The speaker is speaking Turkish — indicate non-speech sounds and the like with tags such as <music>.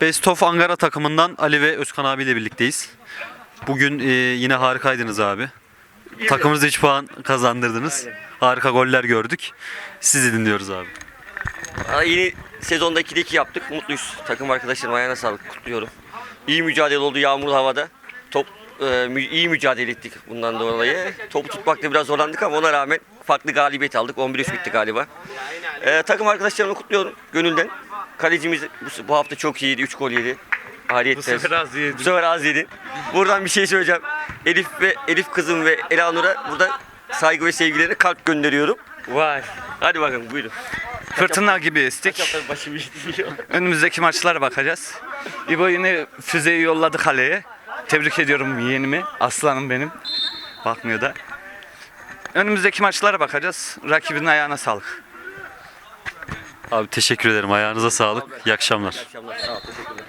Best of Ankara takımından Ali ve Özkan abiyle birlikteyiz. Bugün e, yine harikaydınız abi. Takımınıza 3 puan kazandırdınız. Harika goller gördük. Sizi dinliyoruz abi. Aa, Yeni sezonda 2'de 2 yaptık. Mutluyuz. Takım arkadaşlarım ayağına sağlık. Kutluyorum. İyi mücadele oldu yağmurlu havada. Top e, iyi mücadele ettik bundan dolayı. Topu tutmakta biraz zorlandık ama ona rağmen farklı galibiyet aldık. 11-3 bitti galiba. E, takım arkadaşlarımı kutluyorum gönülden. Kalecimiz bu, bu hafta çok iyiydi. 3 gol yedi. Hariyet Bu sefer az yedi. Bu sefer az yedi. Buradan bir şey söyleyeceğim. Elif ve Elif kızım ve Elanur'a burada saygı ve sevgilerini kalp gönderiyorum. Vay. Hadi bakalım buyurun. Fırtına gibi estik. Başım yetiyor. <laughs> Önümüzdeki maçlara bakacağız. İbo yine füzeyi yolladı kaleye. Tebrik ediyorum yeğenimi. Aslanım benim. Bakmıyor da. Önümüzdeki maçlara bakacağız. Rakibin ayağına sağlık. Abi teşekkür ederim. Ayağınıza sağlık. İyi akşamlar. akşamlar. Sağ ol. Teşekkürler.